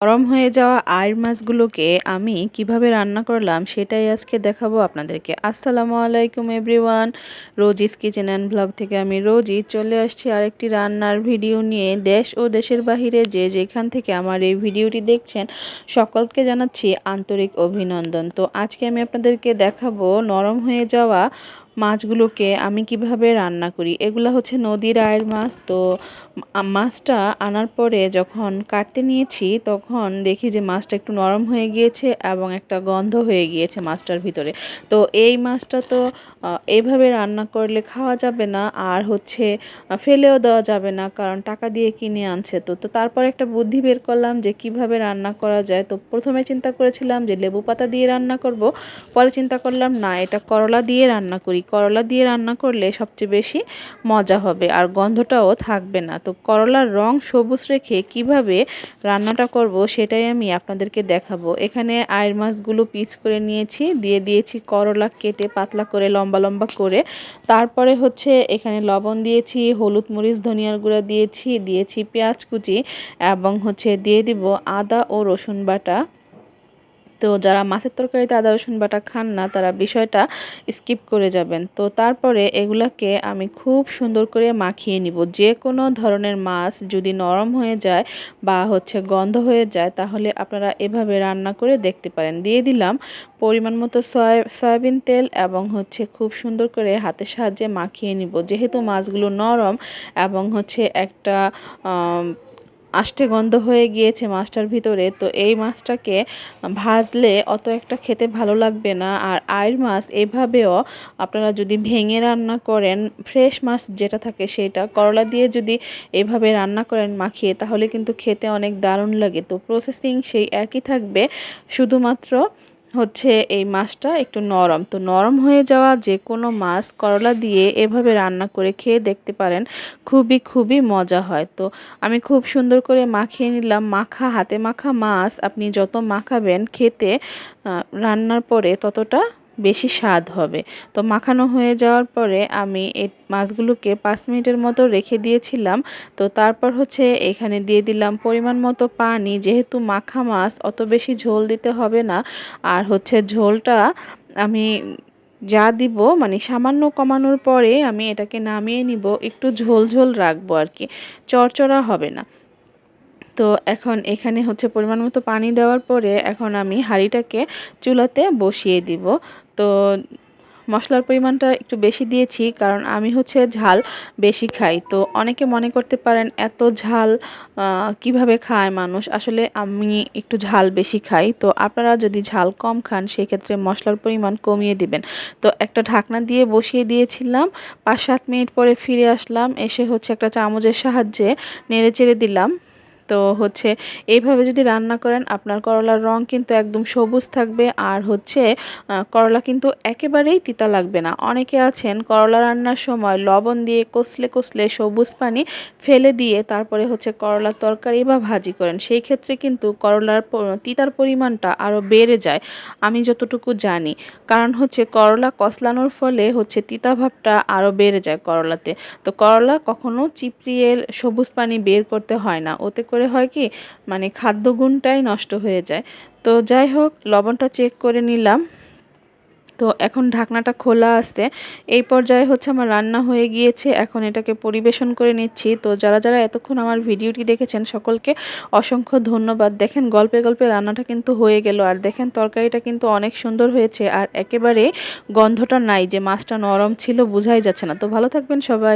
গরম হয়ে যাওয়া আয়ের মাছগুলোকে আমি কীভাবে রান্না করলাম সেটাই আজকে দেখাবো আপনাদেরকে। আসসালামু আলাইকুম everyone, Rosie's kitchen and blog থেকে আমি রোজই চলে আসছি আরেকটি রান্নার ভিডিও নিয়ে। দেশ ও দেশের বাহিরে যে যেখান থেকে আমার এই ভিডিওটি দেখছেন, সকলকে জানাচ্ছি আন্তরিক অভিনন্দন। তো আজকে আমি আপনাদেরকে দেখাবো নরম হয়ে যাওয়া মাছগুলোকে আমি কীভাবে রান্না করি? এগুলো হচ্ছে নদীর আয়ের মাছ। তো মাছটা আনার পরে যখন কাটতে নিয়েছি, তখন দেখি যে মাছটা একটু নরম হয়ে গিয়েছে এবং একটা গন্ধ হয়ে গিয়েছে মাছটার ভিতরে। তো এই মাছটা তো এইভাবে রান্না করলে খাওয়া যাবে না, আর হচ্ছে ফেলেও দেওয়া যাবে না, কারণ টাকা দিয়ে কিনে আনছে তো। তো তারপর একটা বুদ্ধি বের করলাম যে কীভাবে রান্না করা যায়। তো প্রথমে চিন্তা করেছিলাম যে লেবু পাতা দিয়ে রান্না করব, পরে চিন্তা করলাম না, এটা করলা দিয়ে রান্না করি। করলা দিয়ে রান্না করলে সবচেয়ে বেশি মজা হবে, আর গন্ধটাও থাকবে না। তো করলার রং সবুজ রেখে কীভাবে রান্নাটা করব সেটাই আমি আপনাদেরকে দেখাবো। এখানে আয়ের মাছগুলো পিচ করে নিয়েছি, দিয়ে দিয়েছি করলা কেটে পাতলা করে লম্বা লম্বা করে। তারপরে হচ্ছে এখানে লবণ দিয়েছি, হলুদ মরিচ, ধনিয়ার গুঁড়া দিয়েছি দিয়েছি পেঁয়াজ কুচি এবং হচ্ছে দিয়ে দিব আদা ও রসুন বাটা। তো যারা মাছের তরকারিতে আদা, রসুন, বাটা খান না, তারা বিষয়টা স্কিপ করে যাবেন। তো তারপরে এগুলাকে আমি খুব সুন্দর করে মাখিয়ে নিব। যে কোনো ধরনের মাছ যদি নরম হয়ে যায় বা হচ্ছে গন্ধ হয়ে যায়, তাহলে আপনারা এভাবে রান্না করে দেখতে পারেন। দিয়ে দিলাম পরিমাণ মতো সয়া, সয়াবিন তেল এবং হচ্ছে খুব সুন্দর করে হাতের সাহায্যে মাখিয়ে নিব। যেহেতু মাছগুলো নরম এবং হচ্ছে একটা আষ্টে গন্ধ হয়ে গিয়েছে মাছটার ভিতরে, তো এই মাছটাকে ভাজলে অত একটা খেতে ভালো লাগবে না। আর আয়ের মাছ এভাবেও আপনারা যদি ভেঙে রান্না করেন, ফ্রেশ মাছ যেটা থাকে সেটা করলা দিয়ে যদি এভাবে রান্না করেন মাখিয়ে, তাহলে কিন্তু খেতে অনেক দারুণ লাগে। তো প্রসেসিং সেই একই থাকবে, শুধুমাত্র হচ্ছে এই মাছটা একটু নরম। তো নরম হয়ে যাওয়া যে কোনো মাছ করলা দিয়ে এভাবে রান্না করে খেয়ে দেখতে পারেন, খুবই খুবই মজা হয়। তো আমি খুব সুন্দর করে মাখিয়ে নিলাম। মাখা, হাতে মাখা মাছ আপনি যত মাখাবেন খেতে রান্নার পরে ততটা বেশি স্বাদ হবে। তো মাখানো হয়ে যাওয়ার পরে আমি এই মাছগুলোকে পাঁচ মিনিটের মতো রেখে দিয়েছিলাম। তো তারপর হচ্ছে এখানে দিয়ে দিলাম পরিমাণ মতো পানি। যেহেতু মাখা মাছ, অত বেশি ঝোল দিতে হবে না। আর হচ্ছে ঝোলটা আমি যা দিব মানে সামান্য কমানোর পরে আমি এটাকে নামিয়ে নিব। একটু ঝোল ঝোল রাখব আর কি। চড়চড়া হবে না। তো এখন এখানে হচ্ছে পরিমাণ মতো পানি দেওয়ার পরে এখন আমি হাঁড়িটাকে চুলাতে বসিয়ে দিব। তো মশলার পরিমাণটা একটু বেশি দিয়েছি কারণ আমি হচ্ছে ঝাল বেশি খাই। তো অনেকে মনে করতে পারেন এত ঝাল কীভাবে খায় মানুষ? আসলে আমি একটু ঝাল বেশি খাই। তো আপনারা যদি ঝাল কম খান, সেক্ষেত্রে মশলার পরিমাণ কমিয়ে দিবেন। তো একটা ঢাকনা দিয়ে বসিয়ে দিয়েছিলাম। পাঁচ সাত মিনিট পরে ফিরে আসলাম। এসে হচ্ছে একটা চামচের সাহায্যে নেড়ে চেড়ে দিলাম। তো হচ্ছে এইভাবে যদি রান্না করেন, আপনার করলার রং কিন্তু একদম সবুজ থাকবে। আর হচ্ছে করলা কিন্তু একেবারেই তিতা লাগবে না। অনেকে আছেন করলা রান্নার সময় লবণ দিয়ে কষলে কষলে সবুজ পানি ফেলে দিয়ে তারপরে হচ্ছে করলার তরকারি বা ভাজি করেন। সেই ক্ষেত্রে কিন্তু করলার তিতার পরিমাণটা আরও বেড়ে যায়। আমি যতটুকু জানি। কারণ হচ্ছে করলা কষলানোর ফলে হচ্ছে তিতা ভাবটা আরও বেড়ে যায় করলাতে। তো করলা কখনো চিপড়িয়ে সবুজ পানি বের করতে হয় না। ওতে করে হয় কি মানে খাদ্যগুণটাই নষ্ট হয়ে যায়। তো যাই হোক, লবণটা চেক করে নিলাম। তো এখন ঢাকনাটা খোলা আসতে এই পর্যায়ে হচ্ছে আমার রান্না হয়ে গিয়েছে। এখন এটাকে পরিবেশন করে নিচ্ছি। তো যারা যারা এতক্ষণ আমার ভিডিওটি দেখেছেন, সকলকে অসংখ্য ধন্যবাদ। দেখেন, গল্পে গল্পে রান্নাটা কিন্তু হয়ে গেল। আর দেখেন, তরকারিটা কিন্তু অনেক সুন্দর হয়েছে। আর একেবারে গন্ধটা নাই, যে মাছটা নরম ছিল, বোঝাই যাচ্ছে না। তো ভালো থাকবেন সবাই।